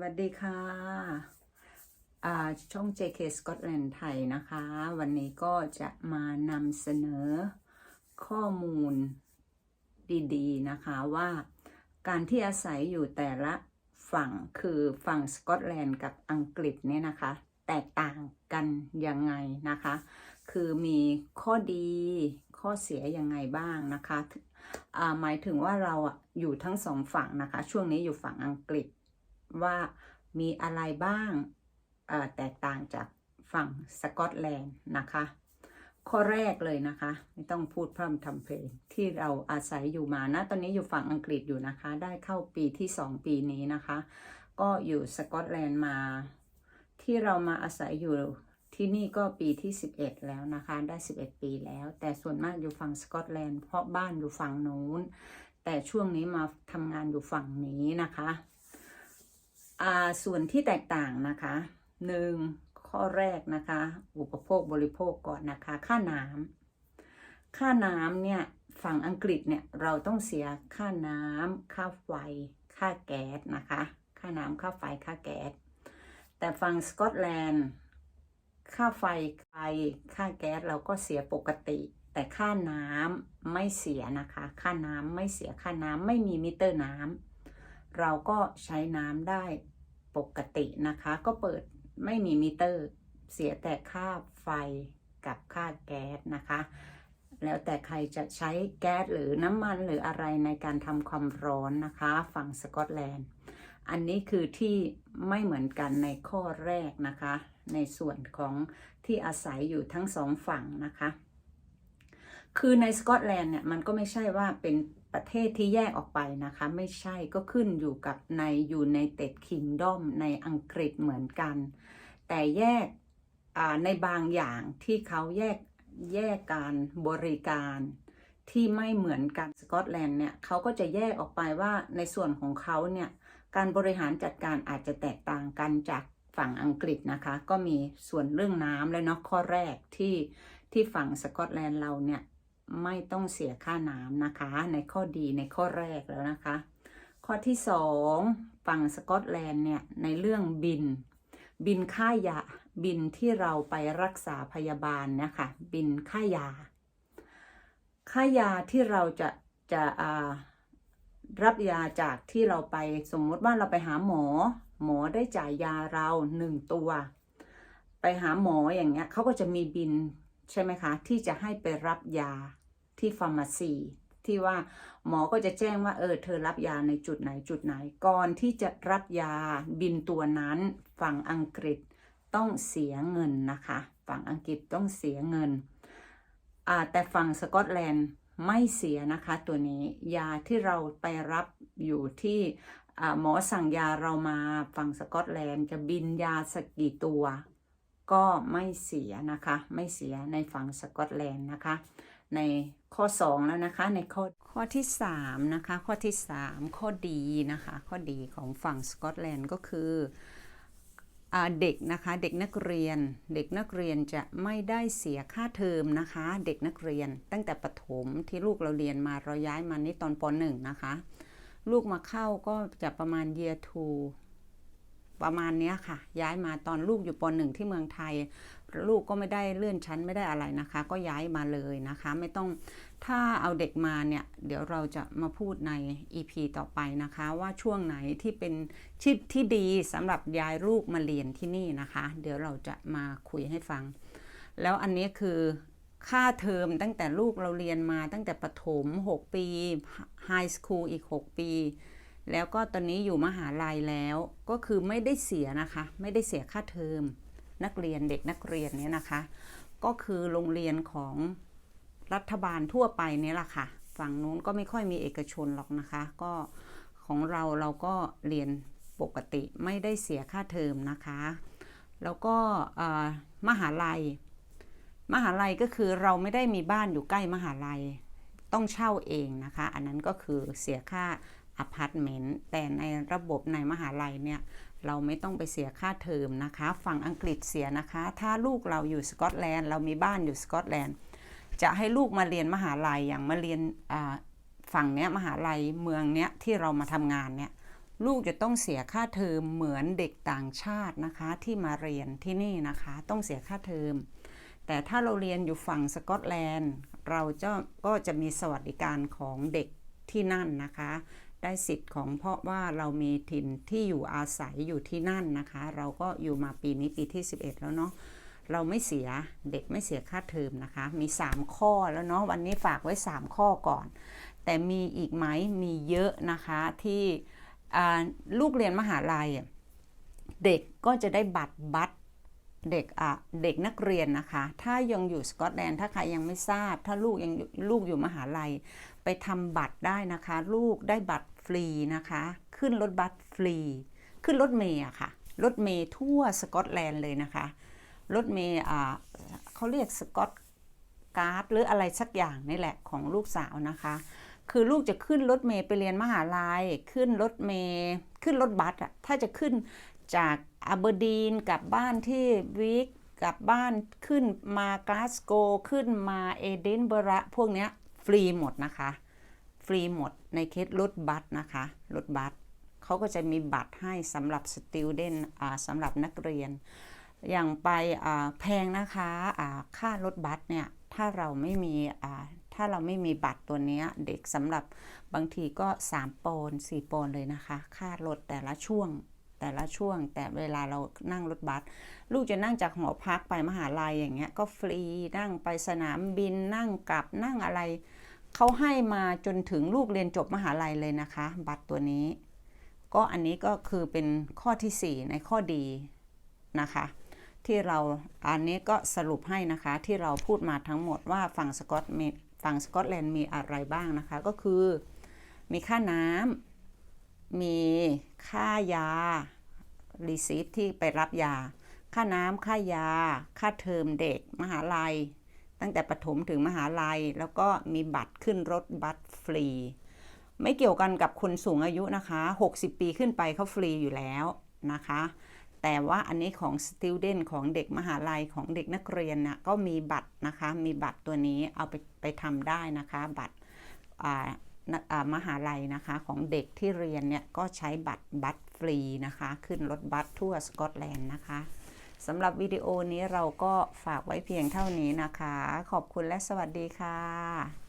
วัสดีค่ะช่อง JK Scotland ไทยนะคะ วันนี้ก็จะมานำเสนอข้อมูลดีๆ นะคะว่าการที่อาศัยอยู่แต่ละฝั่งคือฝั่งสกอตแลนด์กับอังกฤษเนี่ยนะคะ แตกต่างกันยังไงนะคะ คือมีข้อดีข้อเสียยังไงบ้างนะคะหมายถึงว่าเราอยู่ทั้งสองฝั่งนะคะ ช่วงนี้อยู่ฝั่งอังกฤษ ว่ามีอะไรบ้างเอ่อแตกต่างจากฝั่งสกอตแลนด์นะคะ ข้อแรกเลยนะคะ ไม่ต้องพูดพร่ำทำเพลงที่เราอาศัยอยู่มานะตอนนี้อยู่ฝั่งอังกฤษอยู่นะคะ ได้เข้าปีที่ 2 ปีนี้นะคะ ก็อยู่สกอตแลนด์มา ที่เรามาอาศัยอยู่ที่นี่ก็ปีที่ 11 แล้วนะคะ ได้ 11 ปีแล้ว แต่ส่วนมากอยู่ฝั่งสกอตแลนด์เพราะบ้านอยู่ฝั่งนู้น แต่ช่วงนี้มาทำงานอยู่ฝั่งนี้นะคะ ส่วนที่แตกต่างนะคะหนึ่งข้อแรกนะคะ อุปโภคบริโภคก่อนนะคะ ค่าน้ำค่าน้ำเนี่ยฝั่งอังกฤษเนี่ยเราต้องเสียค่าน้ำค่าไฟ ค่าแก๊สนะคะ ค่าน้ำค่าไฟค่าแก๊สแต่ฝั่งสกอตแลนด์ค่าไฟไฟค่าแก๊สเราก็เสียปกติ แต่ค่าน้ำไม่เสียนะคะ ค่าน้ำไม่เสียค่าน้ำไม่มีมิเตอร์น้ำเราก็ใช้น้ำได้ ปกตินะคะ ก็เปิดไม่มีมิเตอร์เสียแต่ค่าไฟกับค่าแก๊สนะคะ แล้วแต่ใครจะใช้แก๊สหรือน้ำมันหรืออะไรในการทำความร้อนนะคะ ฝั่งสกอตแลนด์ อันนี้คือที่ไม่เหมือนกันในข้อแรกนะคะ ในส่วนของที่อาศัยอยู่ทั้งสองฝั่งนะคะ คือในสกอตแลนด์เนี่ยมันก็ไม่ใช่ว่าเป็นประเทศที่แยกออกไปนะคะ ไม่ใช่ก็ขึ้นอยู่กับในอยู่ในเต็ดคิงดอมในอังกฤษเหมือนกัน แต่แยกในบางอย่างที่เขาแยกแยกการบริการที่ไม่เหมือนกันสกอตแลนด์เนี่ยเขาก็จะแยกออกไปว่าในส่วนของเขาเนี่ยการบริหารจัดการอาจจะแตกต่างกันจากฝั่งอังกฤษนะคะ ก็มีส่วนเรื่องน้ำและเนาะข้อแรกที่ที่ฝั่งสกอตแลนด์เราเนี่ย ไม่ต้องเสียค่าน้ำนะคะ ในข้อดีในข้อแรกแล้วนะคะ ข้อที่สองฝั่งสกอตแลนด์เนี่ยในเรื่องบิน บินค่ายาบินที่เราไปรักษาพยาบาลนะคะบินค่ายา ค่ายาที่เราจะจะรับยาจากที่เราไปสมมติว่าเราไปหาหมอ หมอได้จ่ายยาเราหนึ่งตัว ไปหาหมออย่างเงี้ยเขาก็จะมีบินใช่ไหมคะ ที่จะให้ไปรับยา ที่ฟาร์มาซีที่ว่าหมอก็จะแจ้งว่าเออเธอรับยาในจุดไหนจุดไหน ก่อนที่จะรับยาบินตัวนั้นฝั่งอังกฤษต้องเสียเงินนะคะ ฝั่งอังกฤษต้องเสียเงินแต่ฝั่งสกอตแลนด์ไม่เสียนะคะตัวนี้ยาที่เราไปรับอยู่ที่หมอสั่งยาเรามาฝั่งสกอตแลนด์จะบินยาสักกี่ตัว ก็ไม่เสียนะคะ ไม่เสียในฝั่งสกอตแลนด์นะคะ ในข้อ 2 แล้วนะคะ ในข้อข้อที่ 3 นะคะ ข้อที่ 3 ข้อดีนะคะ ข้อดีของฝั่งสกอตแลนด์ก็คืออเด็กนะคะเด็กนักเรียน เด็กนักเรียนจะไม่ได้เสียค่าเทอมนะคะ เด็กนักเรียนตั้งแต่ประถมที่ลูกเราเรียนมาเราย้ายมานี่ตอนป .1 นะคะ ลูกมาเข้าก็จะประมาณ year two ประมาณเนี้ยค่ะ ย้ายมาตอนลูกอยู่ปหนึ่งที่เมืองไทย ลูกก็ไม่ได้เลื่อนชั้นไม่ได้อะไรนะคะ ก็ย้ายมาเลยนะคะ ไม่ต้องถ้าเอาเด็กมาเนี่ย เดี๋ยวเราจะมาพูดใน EP ต่อไปนะคะ ว่าช่วงไหนที่เป็นที่ที่ดีสำหรับย้ายลูกมาเรียนที่นี่นะคะ เดี๋ยวเราจะมาคุยให้ฟัง แล้วอันนี้คือค่าเทอมตั้งแต่ลูกเราเรียนมาตั้งแต่ประถม 6 ปีไฮสคูลอีก 6 ปี แล้วก็ตอนนี้อยู่มหาลัยแล้วก็คือไม่ได้เสียนะคะ ไม่ได้เสียค่าเทอม นักเรียนเด็กนักเรียนเนี่ยนะคะ ก็คือโรงเรียนของรัฐบาลทั่วไปเนี่ยแหละค่ะ ฝั่งนู้นก็ไม่ค่อยมีเอกชนหรอกนะคะ ก็ของเราเราก็เรียนปกติไม่ได้เสียค่าเทอมนะคะ แล้วก็มหาลัย มหาลัยก็คือเราไม่ได้มีบ้านอยู่ใกล้มหาลัยต้องเช่าเองนะคะ อันนั้นก็คือเสียค่าอพาร์ตเมนต์แต่ในระบบในมหาลัยเนี่ย เราไม่ต้องไปเสียค่าเทอมนะคะ ฝั่งอังกฤษเสียนะคะ ถ้าลูกเราอยู่สกอตแลนด์ เรามีบ้านอยู่สกอตแลนด์ จะให้ลูกมาเรียนมหาลัยอย่างมาเรียนฝั่งเนี้ยมหาลัยเมืองเนี้ยที่เรามาทำงานเนี่ยลูกจะต้องเสียค่าเทอมเหมือนเด็กต่างชาตินะคะ ที่มาเรียนที่นี่นะคะ ต้องเสียค่าเทอม แต่ถ้าเราเรียนอยู่ฝั่งสกอตแลนด์ เราจะก็จะมีสวัสดิการของเด็กที่นั่นนะคะ ได้สิทธิ์ของเพราะว่าเรามีถิ่นที่อยู่อาศัยอยู่ที่นั่นนะคะ เราก็อยู่มาปีนี้ปีที่ 11 แล้วเนาะเราไม่เสียเด็กไม่เสียค่าเทอมนะคะ มี 3 ข้อแล้วเนาะวันนี้ฝากไว้ 3 ข้อก่อน แต่มีอีกไหมมีเยอะนะคะที่ลูกเรียนมหาลัย เด็กก็จะได้บัตรบัตรเด็กอะเด็กนักเรียนนะคะ ถ้ายังอยู่สกอตแลนด์ถ้าใครยังไม่ทราบ ถ้าลูกยังลูกอยู่มหาลัย ไปทำบัตรได้นะคะ ลูกได้บัตร ฟรีนะคะ ขึ้นรถบัสฟรี ขึ้นรถเมย์อะค่ะ รถเมย์ทั่วสกอตแลนด์เลยนะคะ รถเมย์อ่าเขาเรียกสกอตการ์ดหรืออะไรสักอย่างนี่แหละของลูกสาวนะคะ คือลูกจะขึ้นรถเมย์ไปเรียนมหาลัย ขึ้นรถเมย์ขึ้นรถบัสอะถ้าจะขึ้นจากอาเบอร์ดีนกลับบ้านที่วิกกลับบ้านขึ้นมากลาสโก ขึ้นมาเอดินเบระพวกเนี้ยฟรีหมดนะคะ ฟรีหมดในเคสรถบัสนะคะรถบัสเขาก็จะมีบัตรให้สำหรับสติวเดนอ่าสำหรับนักเรียน อย่างไปอ่าแพงนะคะอ่าค่ารถบัสเนี่ยถ้าเราไม่มีอ่าถ้าเราไม่มีบัตรตัวนี้เด็กสำหรับบางทีก็ 3 ปอนด์4ปอนเลยนะคะ ค่ารถแต่ละช่วงแต่ละช่วง แต่เวลาเรานั่งรถบัสลูกจะนั่งจากหอพักไปมหาลัยอย่างเงี้ยก็ฟรีนั่งไปสนามบินนั่งกลับนั่งอะไร เขาให้มาจนถึงลูกเรียนจบมหาลัยเลยนะคะ บัตรตัวนี้ ก็อันนี้ก็คือเป็นข้อทีสี่ 4 ในข้อดีนะคะ ที่เราอันนี้ก็สรุปให้นะคะที่เราพูดมาทั้งหมดว่าฝั่งสกอตมีฝั่งสกอตแลนด์มีอะไรบ้างนะคะ ก็คือมีค่าน้ำมีค่ายารีซีฟที่ไปรับยา ค่าน้ำค่ายา ค่าเทอมเด็ก มหาลัย ตั้งแต่ประถมถึงมหาลัย แล้วก็มีบัตรขึ้นรถบัสฟรี ไม่เกี่ยวกันกับคนสูงอายุนะคะ 60 ปีขึ้นไปเขาฟรีอยู่แล้วนะคะ แต่ว่าอันนี้ของ student ของเด็กมหาลัยของเด็กนักเรียนนะก็มีบัตรนะคะ มีบัตรตัวนี้เอาไปไปทำได้นะคะ บัตรมหาลัยนะคะของเด็กที่เรียนเนี่ยก็ใช้บัตรบัตรฟรีนะคะ ขึ้นรถบัสทั่วสกอตแลนด์นะคะ สำหรับวิดีโอนี้เราก็ฝากไว้เพียงเท่านี้นะคะ ขอบคุณและสวัสดีค่ะ